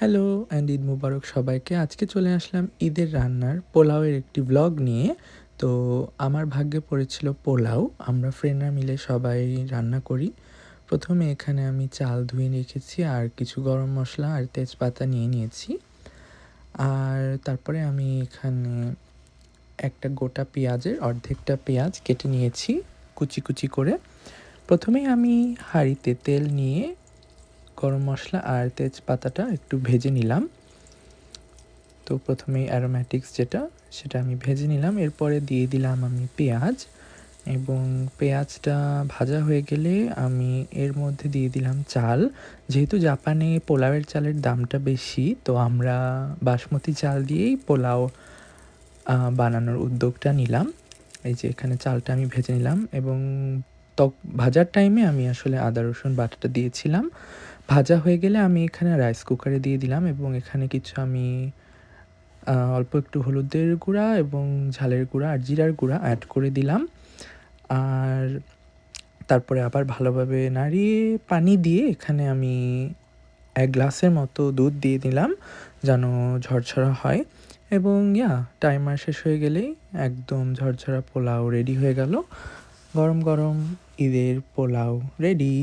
Hello and Eid মুবারক সবাইকে। আজকে চলে আসলাম ঈদের রান্নার পোলাওয়ের একটি ব্লগ নিয়ে। তো আমার ভাগ্যে পড়েছিল পোলাও। আমরা ফ্রেন্ডরা মিলে সবাই রান্না করি। প্রথমে এখানে আমি চাল ধুয়ে রেখেছি আর কিছু গরম মশলা আর তেজপাতা নিয়ে নিয়েছি। আর তারপরে আমি এখানে একটা গোটা পেঁয়াজের অর্ধেকটা পেঁয়াজ কেটে নিয়েছি কুচি কুচি করে। প্রথমেই আমি হাঁড়িতে তেল নিয়ে গরম মশলা আর তেজপাতাটা একটু ভেজে নিলাম। তো প্রথমেই অ্যারোম্যাটিক্স যেটা, সেটা আমি ভেজে নিলাম। এরপরে দিয়ে দিলাম আমি পেঁয়াজ এবং পেঁয়াজটা ভাজা হয়ে গেলে আমি এর মধ্যে দিয়ে দিলাম চাল। যেহেতু জাপানে পোলাওয়ের চালের দামটা বেশি, তো আমরা বাসমতি চাল দিয়েই পোলাও বানানোর উদ্যোগটা নিলাম। এই যে এখানে চালটা আমি ভেজে নিলাম এবং তক ভাজার টাইমে আমি আসলে আদা, রসুন, বাটাটা দিয়েছিলাম। ভাজা হয়ে গেলে আমি এখানে রাইস কুকারে দিয়ে দিলাম এবং এখানে কিছু আমি অল্প একটু হলুদের গুঁড়া এবং ঝালের গুঁড়া আর জিরার গুঁড়া অ্যাড করে দিলাম। আর তারপরে আবার ভালোভাবে নাড়িয়ে পানি দিয়ে এখানে আমি এক গ্লাসের মতো দুধ দিয়ে দিলাম যেন ঝরঝরা হয় এবং ইয়া টাইমার শেষ হয়ে গেলেই একদম ঝরঝরা পোলাও রেডি হয়ে গেল। গরম গরম ঈদের পোলাও রেডি